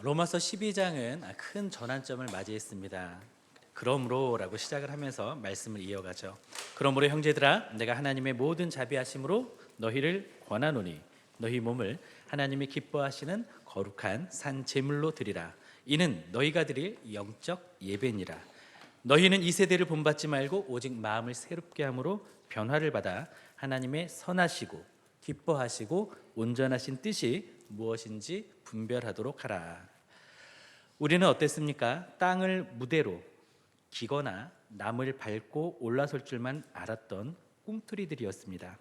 로마서 12장은 큰 전환점을 맞이했습니다. 그러므로라고 시작을 하면서 말씀을 이어가죠. 그러므로 형제들아 내가 하나님의 모든 자비하심으로 너희를 권하노니 너희 몸을 하나님이 기뻐하시는 거룩한 산 제물로 드리라. 이는 너희가 드릴 영적 예배니라. 너희는 이 세대를 본받지 말고 오직 마음을 새롭게 함으로 변화를 받아 하나님의 선하시고 기뻐하시고 온전하신 뜻이 무엇인지 분별하도록 하라. 우리는 어땠습니까? 땅을 무대로 기거나 남을 밟고 올라설 줄만 알았던 꿈틀이들이었습니다.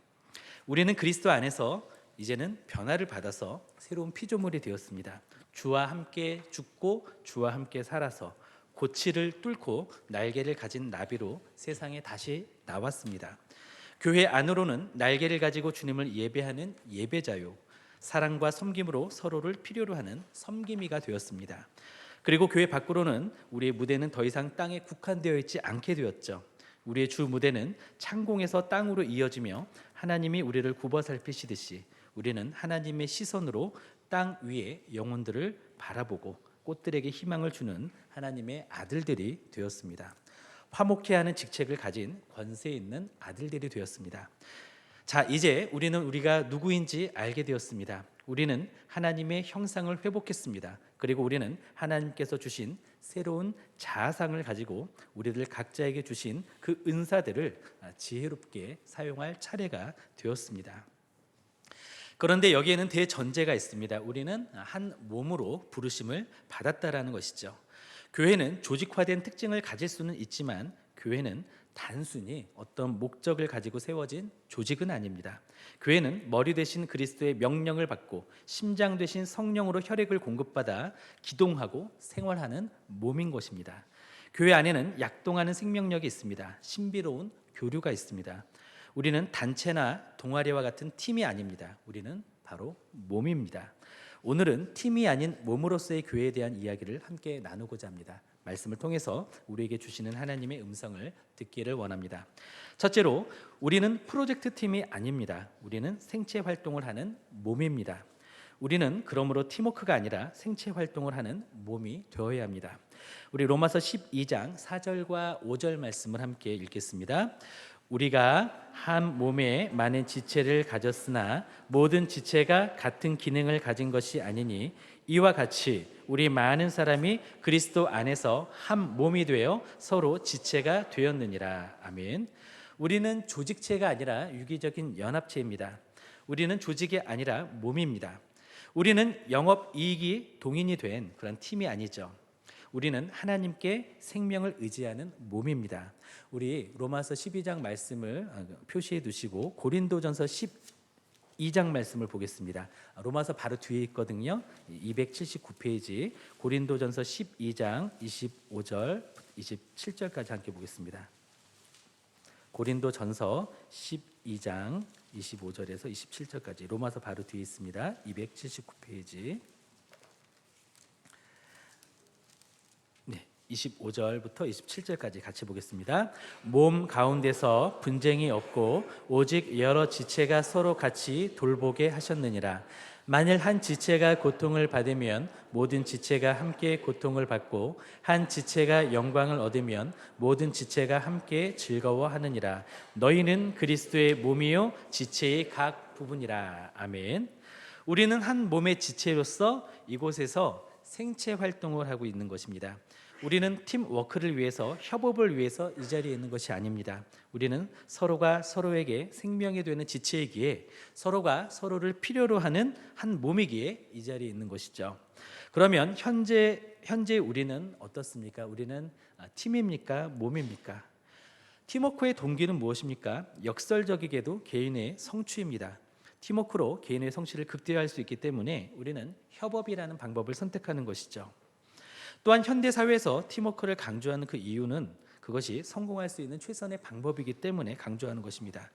우리는 그리스도 안에서 이제는 변화를 받아서 새로운 피조물이 되었습니다. 주와 함께 죽고 주와 함께 살아서 고치를 뚫고 날개를 가진 나비로 세상에 다시 나왔습니다. 교회 안으로는 날개를 가지고 주님을 예배하는 예배자요 사랑과 섬김으로 서로를 필요로 하는 섬김이가 되었습니다. 그리고 교회 밖으로는 우리의 무대는 더 이상 땅에 국한되어 있지 않게 되었죠. 우리의 주 무대는 창공에서 땅으로 이어지며 하나님이 우리를 굽어 살피시듯이 우리는 하나님의 시선으로 땅 위의 영혼들을 바라보고 꽃들에게 희망을 주는 하나님의 아들들이 되었습니다. 화목해야 하는 직책을 가진 권세 있는 아들들이 되었습니다. 자, 이제 우리는 우리가 누구인지 알게 되었습니다. 우리는 하나님의 형상을 회복했습니다. 그리고 우리는 하나님께서 주신 새로운 자아상을 가지고 우리들 각자에게 주신 그 은사들을 지혜롭게 사용할 차례가 되었습니다. 그런데 여기에는 대전제가 있습니다. 우리는 한 몸으로 부르심을 받았다라는 것이죠. 교회는 조직화된 특징을 가질 수는 있지만 교회는 단순히 어떤 목적을 가지고 세워진 조직은 아닙니다. 교회는 머리 대신 그리스도의 명령을 받고 심장 대신 성령으로 혈액을 공급받아 기동하고 생활하는 몸인 것입니다. 교회 안에는 약동하는 생명력이 있습니다. 신비로운 교류가 있습니다. 우리는 단체나 동아리와 같은 팀이 아닙니다. 우리는 바로 몸입니다. 오늘은 팀이 아닌 몸으로서의 교회에 대한 이야기를 함께 나누고자 합니다. 말씀을 통해서 우리에게 주시는 하나님의 음성을 듣기를 원합니다. 첫째로 우리는 프로젝트 팀이 아닙니다. 우리는 생체 활동을 하는 몸입니다. 우리는 그러므로 팀워크가 아니라 생체 활동을 하는 몸이 되어야 합니다. 우리 로마서 12장 4절과 5절 말씀을 함께 읽겠습니다. 우리가 한 몸에 많은 지체를 가졌으나 모든 지체가 같은 기능을 가진 것이 아니니 이와 같이 우리 많은 사람이 그리스도 안에서 한 몸이 되어 서로 지체가 되었느니라. 아멘. 우리는 조직체가 아니라 유기적인 연합체입니다. 우리는 조직이 아니라 몸입니다. 우리는 영업 이익이 동인이 된 그런 팀이 아니죠. 우리는 하나님께 생명을 의지하는 몸입니다. 우리 로마서 12장 말씀을 표시해 두시고 고린도전서 12장 말씀을 보겠습니다. 로마서 바로 뒤에 있거든요. 279페이지 고린도전서 12장 25절 27절까지 함께 보겠습니다. 고린도전서 12장 25절에서 27절까지 로마서 바로 뒤에 있습니다. 279페이지 25절부터 27절까지 같이 보겠습니다. 몸 가운데서 분쟁이 없고 오직 여러 지체가 서로 같이 돌보게 하셨느니라. 만일 한 지체가 고통을 받으면 모든 지체가 함께 고통을 받고 한 지체가 영광을 얻으면 모든 지체가 함께 즐거워하느니라. 너희는 그리스도의 몸이요 지체의 각 부분이라. 아멘. 우리는 한 몸의 지체로서 이곳에서 생체 활동을 하고 있는 것입니다. 우리는 팀 워크를 위해서 협업을 위해서 이 자리에 있는 것이 아닙니다. 우리는 서로가 서로에게 생명이 되는 지체이기에 서로가 서로를 필요로 하는 한 몸이기에 이 자리에 있는 것이죠. 그러면 현재 현재 우리는 어떻습니까? 우리는 아, 팀입니까? 몸입니까? 팀워크의 동기는 무엇입니까? 역설적이게도 개인의 성취입니다. 팀워크로 개인의 성취를 극대화할 수 있기 때문에 우리는 협업이라는 방법을 선택하는 것이죠. 또한 현대 사회에서 팀워크를 강조하는 그 이유는 그것이 성공할 수 있는 최선의 방법이기 때문에 강조하는 것입니다.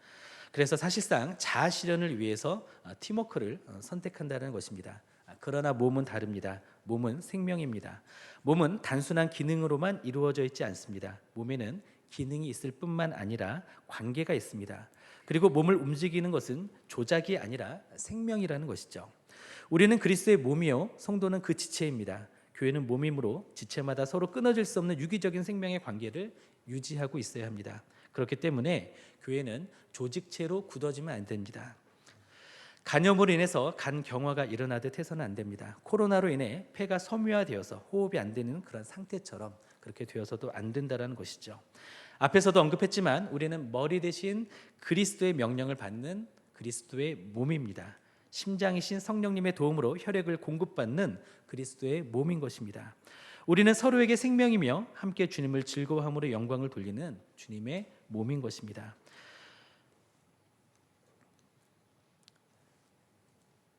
그래서 사실상 자아 실현을 위해서 어, 팀워크를 어, 선택한다는 것입니다. 아, 그러나 몸은 다릅니다. 몸은 생명입니다. 몸은 단순한 기능으로만 이루어져 있지 않습니다. 몸에는 기능이 있을 뿐만 아니라 관계가 있습니다. 그리고 몸을 움직이는 것은 조작이 아니라 생명이라는 것이죠. 우리는 그리스도의 몸이요 성도는 그 지체입니다. 교회는 몸이므로 지체마다 서로 끊어질 수 없는 유기적인 생명의 관계를 유지하고 있어야 합니다. 그렇기 때문에 교회는 조직체로 굳어지면 안 됩니다. 간염으로 인해서 간 경화가 일어나듯 해서는 안 됩니다. 코로나로 인해 폐가 섬유화되어서 호흡이 안 되는 그런 상태처럼 그렇게 되어서도 안 된다라는 것이죠. 앞에서도 언급했지만 우리는 머리 대신 그리스도의 명령을 받는 그리스도의 몸입니다. 심장이신 성령님의 도움으로 혈액을 공급받는 그리스도의 몸인 것입니다. 우리는 서로에게 생명이며 함께 주님을 즐거워함으로 영광을 돌리는 주님의 몸인 것입니다.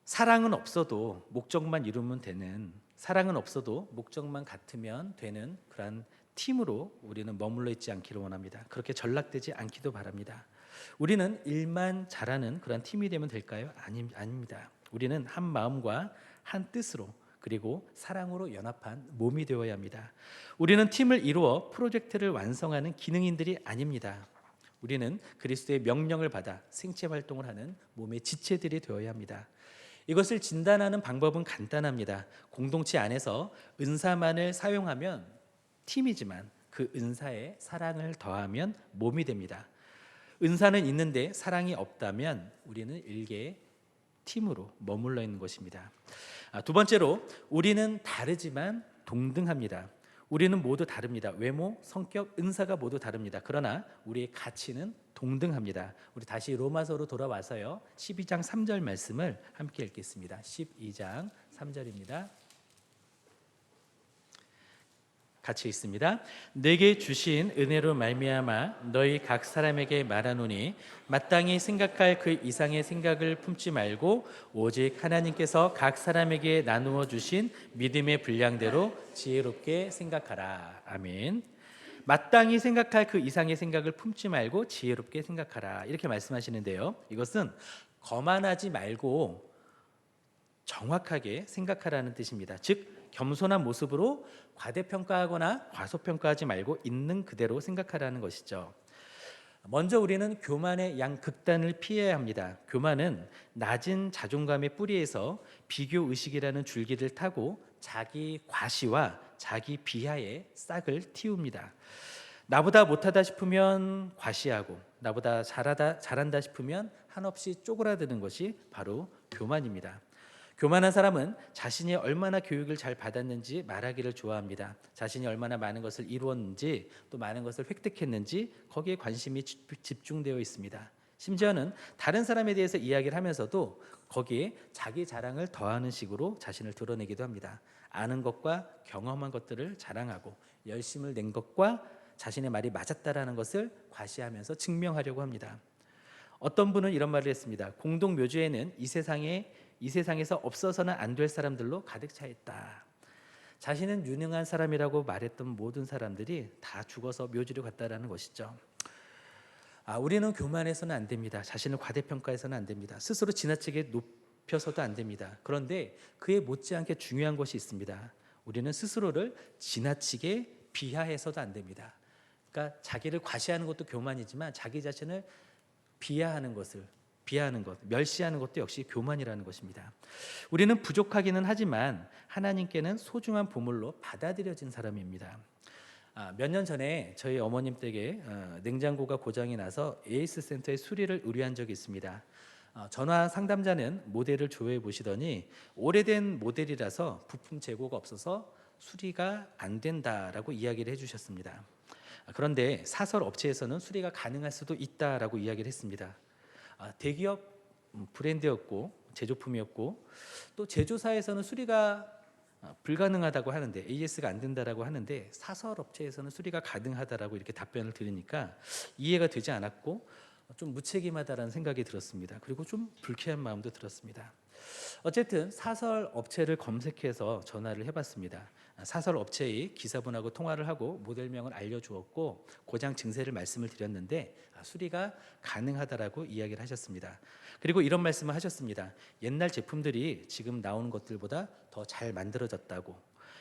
사랑은 없어도 목적만 이루면 되는 사랑은 없어도 목적만 같으면 되는 그러한 팀으로 우리는 머물러 있지 않기를 원합니다. 그렇게 전락되지 않기도 바랍니다. 우리는 일만 잘하는 그런 팀이 되면 될까요? 아니, 아닙니다. 우리는 한 마음과 한 뜻으로 그리고 사랑으로 연합한 몸이 되어야 합니다. 우리는 팀을 이루어 프로젝트를 완성하는 기능인들이 아닙니다. 우리는 그리스도의 명령을 받아 생체 활동을 하는 몸의 지체들이 되어야 합니다. 이것을 진단하는 방법은 간단합니다. 공동체 안에서 은사만을 사용하면 팀이지만 그 은사에 사랑을 더하면 몸이 됩니다. 은사는 있는데 사랑이 없다면 우리는 일개 팀으로 머물러 있는 것입니다. 아, 두 번째로 우리는 다르지만 동등합니다. 우리는 모두 다릅니다. 외모, 성격, 은사가 모두 다릅니다. 그러나 우리의 가치는 동등합니다. 우리 다시 로마서로 돌아와서요. 12장 3절 말씀을 함께 읽겠습니다. 12장 3절입니다. 같이 있습니다. 내게 주신 은혜로 말미암아 너희 각 사람에게 말하노니 마땅히 생각할 그 이상의 생각을 품지 말고 오직 하나님께서 각 사람에게 나누어 주신 믿음의 분량대로 지혜롭게 생각하라. 아멘. 마땅히 생각할 그 이상의 생각을 품지 말고 지혜롭게 생각하라. 이렇게 말씀하시는데요. 이것은 거만하지 말고 정확하게 생각하라는 뜻입니다. 즉 겸손한 모습으로 과대평가하거나 과소평가하지 말고 있는 그대로 생각하라는 것이죠. 먼저 우리는 교만의 양 극단을 피해야 합니다. 교만은 낮은 자존감의 뿌리에서 비교 의식이라는 줄기를 타고 자기 과시와 자기 비하의 싹을 틔웁니다. 나보다 못하다 싶으면 과시하고 나보다 잘하다 잘한다 싶으면 한없이 쪼그라드는 것이 바로 교만입니다. 교만한 사람은 자신이 얼마나 교육을 잘 받았는지 말하기를 좋아합니다. 자신이 얼마나 많은 것을 이루었는지 또 많은 것을 획득했는지 거기에 관심이 집중되어 있습니다. 심지어는 다른 사람에 대해서 이야기를 하면서도 거기에 자기 자랑을 더하는 식으로 자신을 드러내기도 합니다. 아는 것과 경험한 것들을 자랑하고 열심을 낸 것과 자신의 말이 맞았다라는 것을 과시하면서 증명하려고 합니다. 어떤 분은 이런 말을 했습니다. 공동 묘주에는 이 세상에 이 세상에서 없어서는 안 될 사람들로 가득 차 있다. 자신은 유능한 사람이라고 말했던 모든 사람들이 다 죽어서 묘지로 갔다라는 것이죠. 아, 우리는 교만해서는 안 됩니다. 자신을 과대평가해서는 안 됩니다. 스스로 지나치게 높여서도 안 됩니다. 그런데 그에 못지않게 중요한 것이 있습니다. 우리는 스스로를 지나치게 비하해서도 안 됩니다. 그러니까 자기를 과시하는 것도 교만이지만 자기 자신을 비하하는 것을 비하하는 것, 멸시하는 것도 역시 교만이라는 것입니다. 우리는 부족하기는 하지만 하나님께는 소중한 보물로 받아들여진 사람입니다. 아, 몇년 전에 저희 어머님 댁에 어, 냉장고가 고장이 나서 에이스 센터에 수리를 의뢰한 적이 있습니다. 어, 전화 상담자는 모델을 조회해 보시더니 오래된 모델이라서 부품 재고가 없어서 수리가 안 된다라고 이야기를 해주셨습니다. 아, 그런데 사설 업체에서는 수리가 가능할 수도 있다라고 이야기를 했습니다. 아, 대기업 음, 브랜드였고 제조품이었고 또 제조사에서는 수리가 아, 불가능하다고 하는데 AS가 안 된다라고 하는데 사설 업체에서는 수리가 가능하다라고 이렇게 답변을 들으니까 이해가 되지 않았고 좀 무책임하다라는 생각이 들었습니다. 그리고 좀 불쾌한 마음도 들었습니다. 어쨌든 사설 업체를 검색해서 전화를 해봤습니다. 사설 업체의 기사분하고 통화를 하고 모델명을 알려주었고 고장 증세를 말씀을 드렸는데 수리가 가능하다라고 이야기를 하셨습니다. 그리고 이런 말씀을 하셨습니다. 옛날 제품들이 지금 나오는 것들보다 더 잘 만들어졌다고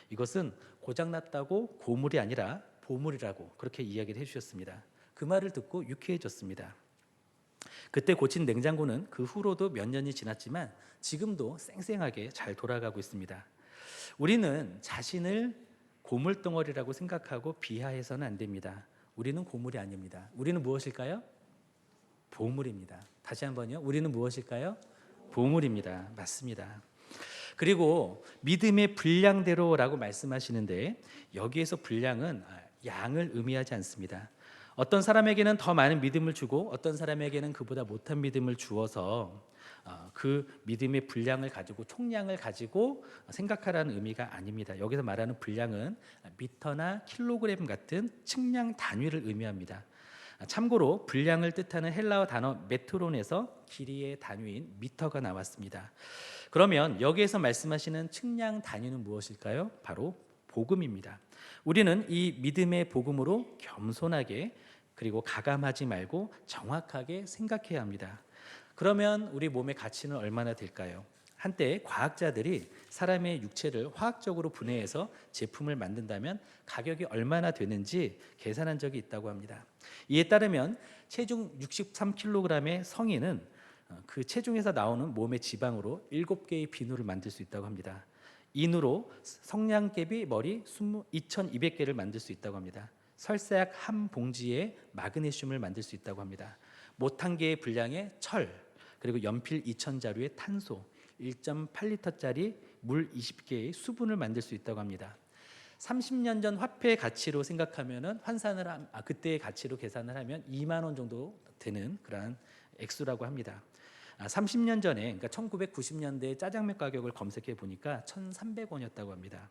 이것은 고장났다고 고물이 아니라 보물이라고 그렇게 이야기를 해주셨습니다. 그 말을 듣고 유쾌해졌습니다. 그때 고친 냉장고는 그 후로도 몇 년이 지났지만 지금도 쌩쌩하게 잘 돌아가고 있습니다. 우리는 자신을 고물 덩어리라고 생각하고 비하해서는 안 됩니다. 우리는 고물이 아닙니다. 우리는 무엇일까요? 보물입니다. 다시 한번요. 우리는 무엇일까요? 보물입니다. 맞습니다. 그리고 믿음의 분량대로라고 말씀하시는데 여기에서 분량은 양을 의미하지 않습니다. 어떤 사람에게는 더 많은 믿음을 주고 어떤 사람에게는 그보다 못한 믿음을 주어서 어, 그 믿음의 분량을 가지고 총량을 가지고 생각하라는 의미가 아닙니다. 여기서 말하는 분량은 미터나 킬로그램 같은 측량 단위를 의미합니다. 참고로 분량을 뜻하는 헬라어 단어 메트론에서 길이의 단위인 미터가 나왔습니다. 그러면 여기에서 말씀하시는 측량 단위는 무엇일까요? 바로 복음입니다. 우리는 이 믿음의 복음으로 겸손하게 그리고 가감하지 말고 정확하게 생각해야 합니다. 그러면 우리 몸의 가치는 얼마나 될까요? 한때 과학자들이 사람의 육체를 화학적으로 분해해서 제품을 만든다면 가격이 얼마나 되는지 계산한 적이 있다고 합니다. 이에 따르면 체중 63kg의 성인은 어, 그 체중에서 나오는 몸의 지방으로 7개의 비누를 만들 수 있다고 합니다. 인으로 성냥개비 머리 2,200개를 만들 수 있다고 합니다. 설사약 한 봉지에 마그네슘을 만들 수 있다고 합니다. 못 한 개의 분량의 철 그리고 연필 2,000 자루의 탄소 1.8리터짜리 물 20개의 수분을 만들 수 있다고 합니다. 30년 전 화폐 가치로 생각하면은 환산을 함- 아, 그때의 가치로 계산을 하면 2만 원 정도 되는 그러한 액수라고 합니다. 아, 30년 전에 그러니까 1990년대 짜장면 가격을 검색해 보니까 1,300원이었다고 합니다.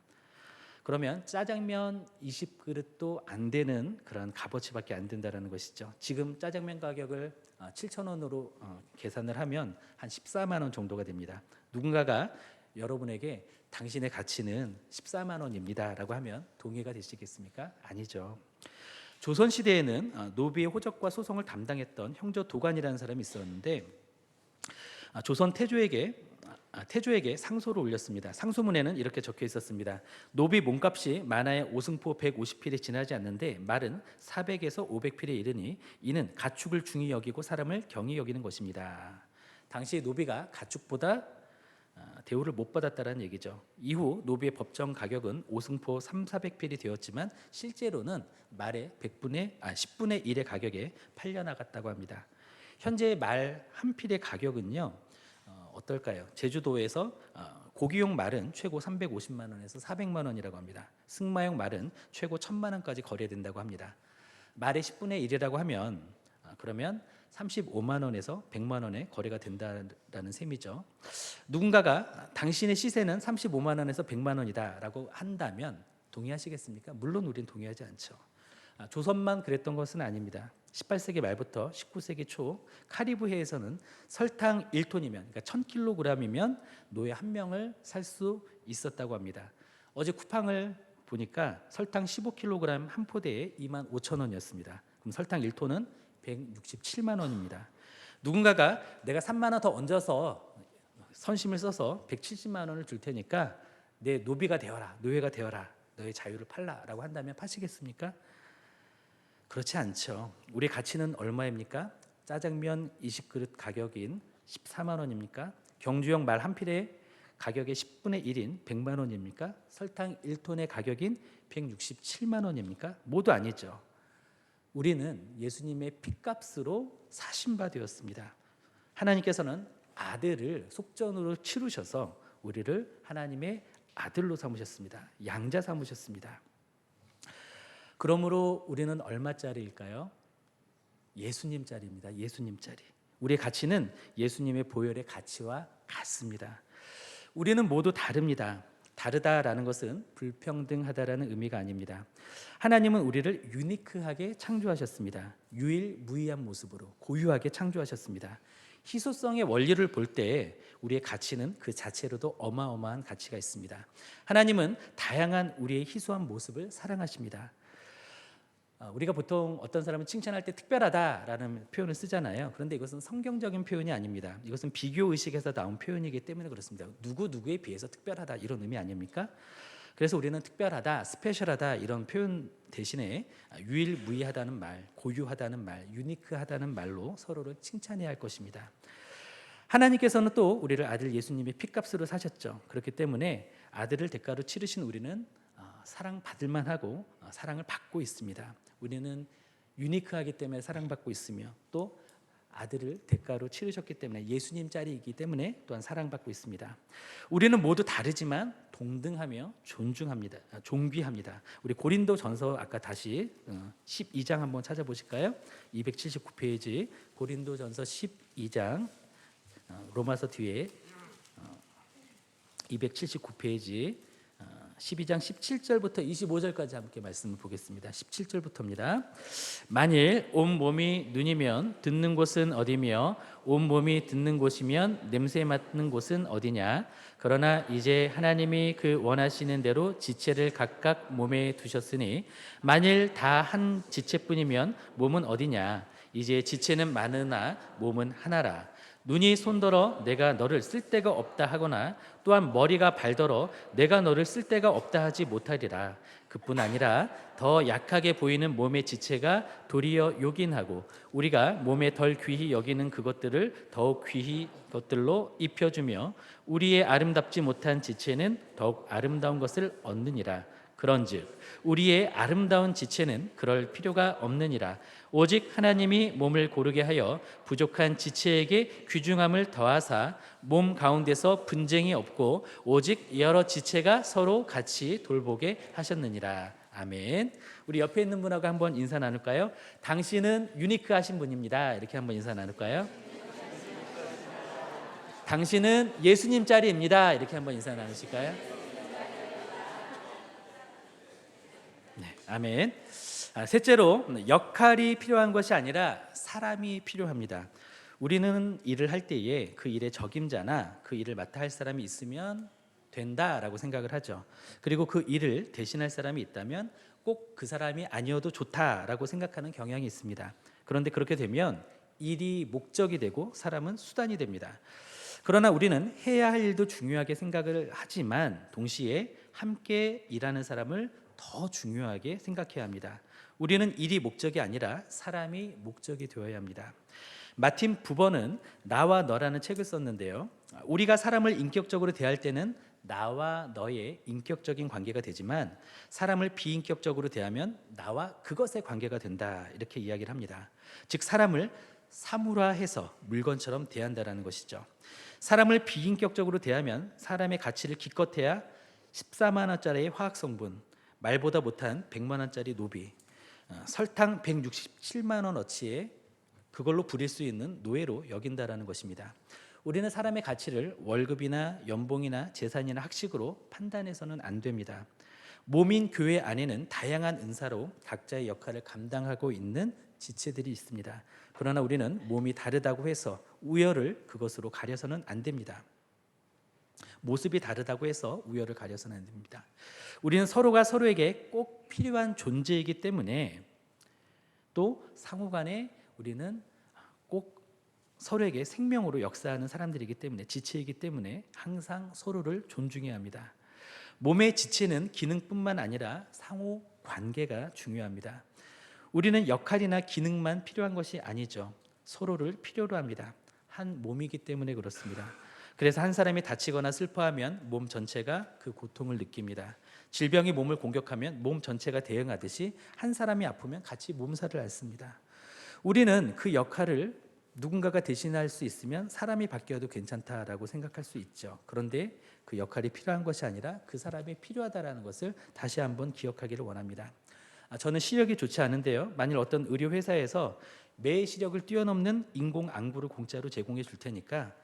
그러면 짜장면 20그릇도 안 되는 그런 값어치밖에 안 된다라는 것이죠. 지금 짜장면 가격을 7천 원으로 어, 계산을 하면 한 14만 원 정도가 됩니다. 누군가가 여러분에게 당신의 가치는 14만 원입니다라고 하면 동의가 되시겠습니까? 아니죠. 조선 시대에는 어, 노비의 호적과 소송을 담당했던 형조 도관이라는 사람이 있었는데 아, 조선 태조에게 아, 태조에게 상소를 올렸습니다. 상소문에는 이렇게 적혀 있었습니다. 노비 몸값이 만화의 오승포 150필이 지나지 않는데 말은 400에서 500필에 이르니 이는 가축을 중히 여기고 사람을 경히 여기는 것입니다. 당시 노비가 가축보다 아, 대우를 못 받았다는 얘기죠. 이후 노비의 법정 가격은 오승포 3, 400필이 되었지만 실제로는 말의 100분의 아 10분의 1의 가격에 팔려 나갔다고 합니다. 현재 말 한 필의 가격은요. 어, 어떨까요? 제주도에서 어, 고기용 말은 최고 350만 원에서 400만 원이라고 합니다. 승마용 말은 최고 1000만 원까지 거래된다고 합니다. 말의 10분의 1이라고 하면 아, 그러면 35만 원에서 100만 원에 거래가 된다라는 셈이죠. 누군가가 당신의 시세는 35만 원에서 100만 원이다라고 한다면 동의하시겠습니까? 물론 우리는 동의하지 않죠. 아, 조선만 그랬던 것은 아닙니다. 18세기 말부터 19세기 초 카리브해에서는 설탕 1톤이면 그러니까 1000kg이면 노예 한 명을 살 수 있었다고 합니다. 어제 쿠팡을 보니까 설탕 15kg 한 포대에 2만 5천 원이었습니다. 그럼 설탕 1톤은 167만 원입니다. 누군가가 내가 3만 원 더 얹어서 선심을 써서 170만 원을 줄 테니까 내 노비가 되어라, 노예가 되어라, 너의 자유를 팔라라고 한다면 파시겠습니까? 그렇지 않죠. 우리 가치는 얼마입니까? 짜장면 20그릇 가격인 14만 원입니까? 경주형 말 한 필의 가격의 10분의 1인 100만 원입니까? 설탕 1톤의 가격인 167만 원입니까? 모두 아니죠. 우리는 예수님의 피값으로 사신 바 되었습니다. 하나님께서는 아들을 속전으로 치르셔서 우리를 하나님의 아들로 삼으셨습니다. 양자 삼으셨습니다. 그러므로 우리는 얼마짜리일까요? 예수님 짜리입니다. 예수님 짜리. 우리의 가치는 예수님의 보혈의 가치와 같습니다. 우리는 모두 다릅니다. 다르다라는 것은 불평등하다라는 의미가 아닙니다. 하나님은 우리를 유니크하게 창조하셨습니다. 유일무이한 모습으로 고유하게 창조하셨습니다. 희소성의 원리를 볼 때 우리의 가치는 그 자체로도 어마어마한 가치가 있습니다. 하나님은 다양한 우리의 희소한 모습을 사랑하십니다. 어, 우리가 보통 어떤 사람은 칭찬할 때 특별하다라는 표현을 쓰잖아요. 그런데 이것은 성경적인 표현이 아닙니다. 이것은 비교 의식에서 나온 표현이기 때문에 그렇습니다. 누구 누구에 비해서 특별하다 이런 의미 아닙니까? 그래서 우리는 특별하다, 스페셜하다 이런 표현 대신에 유일무이하다는 말, 고유하다는 말, 유니크하다는 말로 서로를 칭찬해야 할 것입니다. 하나님께서는 또 우리를 아들 예수님의 피값으로 사셨죠. 그렇기 때문에 아들을 대가로 치르신 우리는 어, 사랑받을 만하고 어, 사랑을 받고 있습니다. 우리는 유니크하기 때문에 사랑받고 있으며 또 아들을 대가로 치르셨기 때문에 예수님 짤이기 때문에 또한 사랑받고 있습니다. 우리는 모두 다르지만 동등하며 존중합니다. 아, 존귀합니다. 우리 고린도 전서 아까 다시 어, 12장 한번 찾아보실까요? 279페이지 고린도 전서 12장 어, 로마서 뒤에 어, 279페이지 어, 12장 17절부터 25절까지 함께 말씀을 보겠습니다. 17절부터입니다. 만일 온 몸이 눈이면 듣는 곳은 어디며 온 몸이 듣는 곳이면 냄새 맡는 곳은 어디냐? 그러나 이제 하나님이 그 원하시는 대로 지체를 각각 몸에 두셨으니 만일 다 한 지체뿐이면 몸은 어디냐? 이제 지체는 많으나 몸은 하나라. 눈이 손더러 내가 너를 쓸 데가 없다 하거나 또한 머리가 발더러 내가 너를 쓸 데가 없다 하지 못하리라. 그뿐 아니라 더 약하게 보이는 몸의 지체가 도리어 요긴하고 우리가 몸에 덜 귀히 여기는 그것들을 더욱 귀히 것들로 입혀주며 우리의 아름답지 못한 지체는 더욱 아름다운 것을 얻느니라. 그런즉 우리의 아름다운 지체는 그럴 필요가 없느니라 오직 하나님이 몸을 고르게 하여 부족한 지체에게 귀중함을 더하사 몸 가운데서 분쟁이 없고 오직 여러 지체가 서로 같이 돌보게 하셨느니라 아멘. 우리 옆에 있는 분하고 한번 인사 나눌까요? 당신은 유니크하신 분입니다. 이렇게 한번 인사 나눌까요? 당신은 예수님 짤입니다. 이렇게 한번 인사 나누실까요? 아멘. 아, 셋째로 역할이 필요한 것이 아니라 사람이 필요합니다. 우리는 일을 할 때에 그 일의 적임자나 그 일을 맡아 할 사람이 있으면 된다라고 생각을 하죠. 그리고 그 일을 대신할 사람이 있다면 꼭 그 사람이 아니어도 좋다라고 생각하는 경향이 있습니다. 그런데 그렇게 되면 일이 목적이 되고 사람은 수단이 됩니다. 그러나 우리는 해야 할 일도 중요하게 생각을 하지만 동시에 함께 일하는 사람을 더 중요하게 생각해야 합니다. 우리는 일이 목적이 아니라 사람이 목적이 되어야 합니다. 마틴 부버는 나와 너라는 책을 썼는데요. 우리가 사람을 인격적으로 대할 때는 나와 너의 인격적인 관계가 되지만 사람을 비인격적으로 대하면 나와 그것의 관계가 된다 이렇게 이야기를 합니다. 즉 사람을 사물화해서 물건처럼 대한다라는 것이죠. 사람을 비인격적으로 대하면 사람의 가치를 기껏해야 14만 원짜리의 화학 성분, 말보다 못한 100만 원짜리 노비, 어, 설탕 167만 원 어치의 그걸로 부릴 수 있는 노예로 여긴다라는 것입니다. 우리는 사람의 가치를 월급이나 연봉이나 재산이나 학식으로 판단해서는 안 됩니다. 몸인 교회 안에는 다양한 은사로 각자의 역할을 감당하고 있는 지체들이 있습니다. 그러나 우리는 몸이 다르다고 해서 우열을 그것으로 가려서는 안 됩니다. 모습이 다르다고 해서 우열을 가려서는 안 됩니다. 우리는 서로가 서로에게 꼭 필요한 존재이기 때문에 또 상호 간에 우리는 꼭 서로에게 생명으로 역사하는 사람들이기 때문에 지체이기 때문에 항상 서로를 존중해야 합니다. 몸의 지체는 기능뿐만 아니라 상호 관계가 중요합니다. 우리는 역할이나 기능만 필요한 것이 아니죠. 서로를 필요로 합니다. 한 몸이기 때문에 그렇습니다. 그래서 한 사람이 다치거나 슬퍼하면 몸 전체가 그 고통을 느낍니다. 질병이 몸을 공격하면 몸 전체가 대응하듯이 한 사람이 아프면 같이 몸살을 앓습니다. 우리는 그 역할을 누군가가 대신할 수 있으면 사람이 바뀌어도 괜찮다라고 생각할 수 있죠. 그런데 그 역할이 필요한 것이 아니라 그 사람이 필요하다라는 것을 다시 한번 기억하기를 원합니다. 아, 저는 시력이 좋지 않은데요. 만일 어떤 의료 회사에서 매 시력을 뛰어넘는 인공 안구를 공짜로 제공해 줄 테니까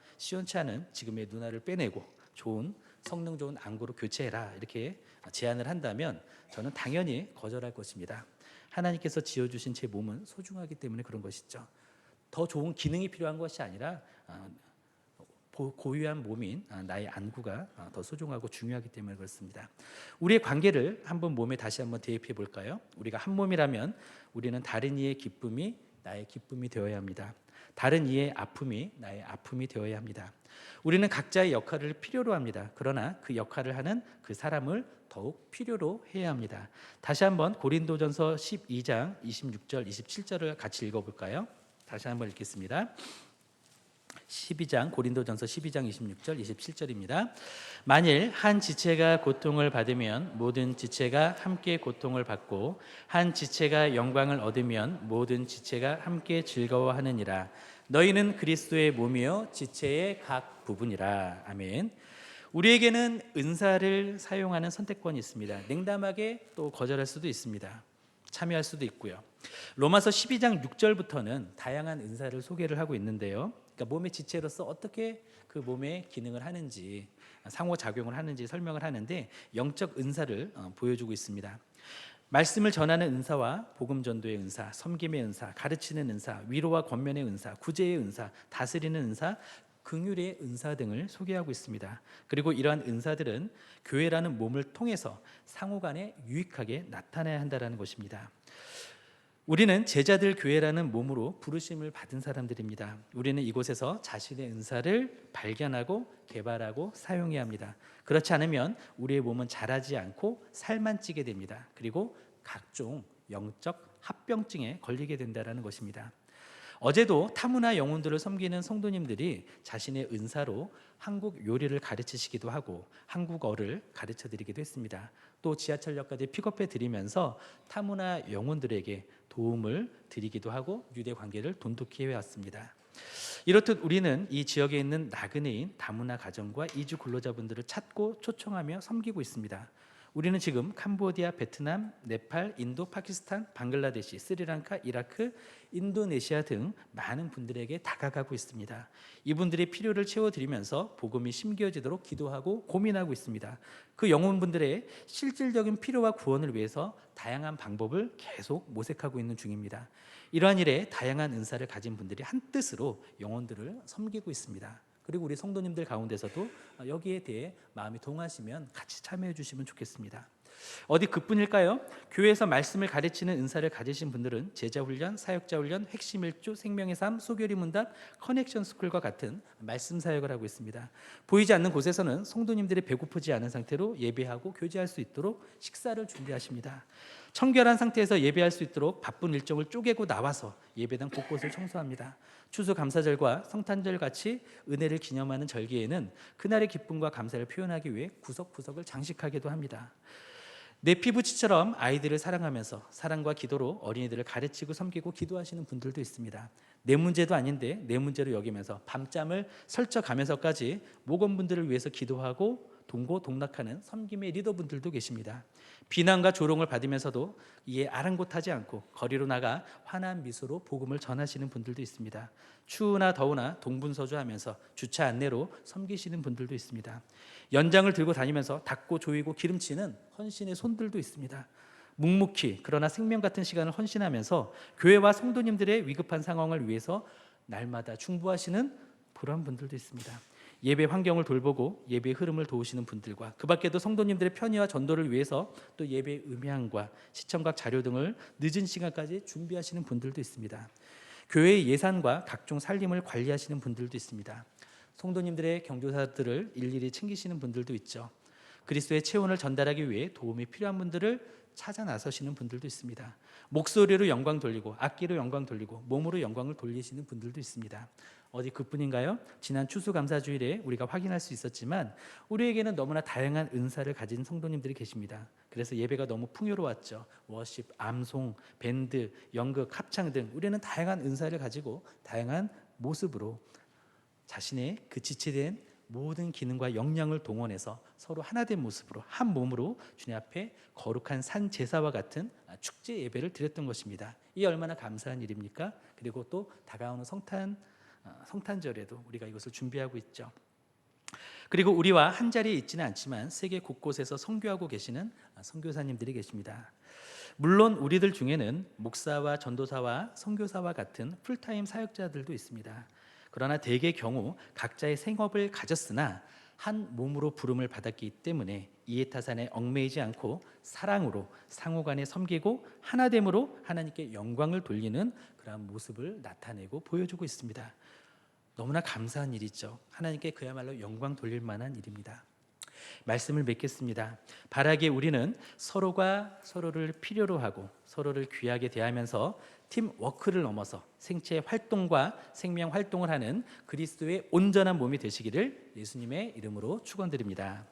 않은 지금의 눈알을 빼내고 좋은 성능 좋은 안구로 교체해라 이렇게 제안을 한다면 저는 당연히 거절할 것입니다. 하나님께서 지어주신 제 몸은 소중하기 때문에 그런 것이죠. 더 좋은 기능이 필요한 것이 아니라 아, 고유한 몸인 아, 나의 안구가 아, 더 소중하고 중요하기 때문에 그렇습니다. 우리의 관계를 한번 몸에 다시 한번 대입해 볼까요? 우리가 한 몸이라면 우리는 다른 이의 기쁨이 나의 기쁨이 되어야 합니다. 다른 이의 아픔이 나의 아픔이 되어야 합니다. 우리는 각자의 역할을 필요로 합니다. 그러나 그 역할을 하는 그 사람을 더욱 필요로 해야 합니다. 다시 한번 고린도전서 12장 26절 27절을 같이 읽어 볼까요? 다시 한번 읽겠습니다. 12장 고린도전서 12장 26절 27절입니다. 만일 한 지체가 고통을 받으면 모든 지체가 함께 고통을 받고 한 지체가 영광을 얻으면 모든 지체가 함께 즐거워하느니라. 너희는 그리스도의 몸이요 지체의 각 부분이라. 아멘. 우리에게는 은사를 사용하는 선택권이 있습니다. 냉담하게 또 거절할 수도 있습니다. 참여할 수도 있고요. 로마서 12장 6절부터는 다양한 은사를 소개를 하고 있는데요. 그러니까 몸의 지체로서 어떻게 그 몸의 기능을 하는지 상호 작용을 하는지 설명을 하는데 영적 은사를 어, 보여주고 있습니다. 말씀을 전하는 은사와 복음 전도의 은사, 섬김의 은사, 가르치는 은사, 위로와 권면의 은사, 구제의 은사, 다스리는 은사, 긍휼의 은사 등을 소개하고 있습니다. 그리고 이러한 은사들은 교회라는 몸을 통해서 상호간에 유익하게 나타나야 한다라는 것입니다. 우리는 제자들 교회라는 몸으로 부르심을 받은 사람들입니다. 우리는 이곳에서 자신의 은사를 발견하고 개발하고 사용해야 합니다. 그렇지 않으면 우리의 몸은 자라지 않고 살만 찌게 됩니다. 그리고 각종 영적 합병증에 걸리게 된다라는 것입니다. 어제도 타문화 영혼들을 섬기는 성도님들이 자신의 은사로 한국 요리를 가르치시기도 하고 한국어를 가르쳐 드리기도 했습니다. 또 지하철역까지 픽업해 드리면서 타문화 영혼들에게 도움을 드리기도 하고 유대 관계를 돈독히 해왔습니다. 이렇듯 우리는 이 지역에 있는 나그네인 다문화 가정과 이주 근로자분들을 찾고 초청하며 섬기고 있습니다. 우리는 지금 캄보디아, 베트남, 네팔, 인도, 파키스탄, 방글라데시, 스리랑카, 이라크, 인도네시아 등 많은 분들에게 다가가고 있습니다. 이분들의 필요를 채워드리면서 복음이 심겨지도록 기도하고 고민하고 있습니다. 그 영혼분들의 실질적인 필요와 구원을 위해서 다양한 방법을 계속 모색하고 있는 중입니다. 이러한 일에 다양한 은사를 가진 분들이 한 뜻으로 영혼들을 섬기고 있습니다. 그리고 우리 성도님들 가운데서도 여기에 대해 마음이 동하시면 같이 참여해 주시면 좋겠습니다. 어디 그뿐일까요? 교회에서 말씀을 가르치는 은사를 가지신 분들은 제자 훈련, 사역자 훈련, 핵심 일주, 생명의 삶, 소결이 문답, 커넥션 스쿨과 같은 말씀 사역을 하고 있습니다. 보이지 않는 곳에서는 성도님들이 배고프지 않은 상태로 예배하고 교제할 수 있도록 식사를 준비하십니다. 청결한 상태에서 예배할 수 있도록 바쁜 일정을 쪼개고 나와서 예배당 곳곳을 청소합니다. 추수 감사절과 성탄절 같이 은혜를 기념하는 절기에는 그날의 기쁨과 감사를 표현하기 위해 구석구석을 장식하기도 합니다. 내 피부치처럼 아이들을 사랑하면서 사랑과 기도로 어린이들을 가르치고 섬기고 기도하시는 분들도 있습니다. 내 문제도 아닌데 내 문제로 여기면서 밤잠을 설쳐가면서까지 모건분들을 위해서 기도하고 동고 동락하는 섬김의 리더분들도 계십니다. 비난과 조롱을 받으면서도 이에 아랑곳하지 않고 거리로 나가 환한 미소로 복음을 전하시는 분들도 있습니다. 추우나 더우나 동분서주하면서 주차 안내로 섬기시는 분들도 있습니다. 연장을 들고 다니면서 닦고 조이고 기름치는 헌신의 손들도 있습니다. 묵묵히 그러나 생명 같은 시간을 헌신하면서 교회와 성도님들의 위급한 상황을 위해서 날마다 충부하시는 그러한 분들도 있습니다. 예배 환경을 돌보고 예배 흐름을 도우시는 분들과 그 밖에도 성도님들의 편의와 전도를 위해서 또 예배 음향과 시청각 자료 등을 늦은 시간까지 준비하시는 분들도 있습니다. 교회의 예산과 각종 살림을 관리하시는 분들도 있습니다. 성도님들의 경조사들을 일일이 챙기시는 분들도 있죠. 그리스도의 체온을 전달하기 위해 도움이 필요한 분들을 찾아 나서시는 분들도 있습니다. 목소리로 영광 돌리고 악기로 영광 돌리고 몸으로 영광을 돌리시는 분들도 있습니다. 어디 그뿐인가요? 지난 추수감사주일에 우리가 확인할 수 있었지만 우리에게는 너무나 다양한 은사를 가진 성도님들이 계십니다. 그래서 예배가 너무 풍요로웠죠. 워십, 암송, 밴드, 연극, 합창 등 우리는 다양한 은사를 가지고 다양한 모습으로 자신의 그 지체된 모든 기능과 역량을 동원해서 서로 하나된 모습으로 한 몸으로 주님 앞에 거룩한 산 제사와 같은 축제 예배를 드렸던 것입니다. 이 얼마나 감사한 일입니까? 그리고 또 다가오는 성탄 어, 성탄절에도 우리가 이것을 준비하고 있죠. 그리고 우리와 한 자리에 있지는 않지만 세계 곳곳에서 선교하고 계시는 선교사님들이 계십니다. 물론 우리들 중에는 목사와 전도사와 선교사와 같은 풀타임 사역자들도 있습니다. 그러나 대개 경우 각자의 생업을 가졌으나 한 몸으로 부름을 받았기 때문에 이해타산에 얽매이지 않고 사랑으로 상호간에 섬기고 하나됨으로 하나님께 영광을 돌리는 그러한 모습을 나타내고 보여주고 있습니다. 너무나 감사한 일이죠. 하나님께 그야말로 영광 돌릴 만한 일입니다. 말씀을 맺겠습니다. 바라기에 우리는 서로가 서로를 필요로 하고 서로를 귀하게 대하면서 팀 워크를 넘어서 생체 활동과 생명 활동을 하는 그리스도의 온전한 몸이 되시기를 예수님의 이름으로 축원드립니다.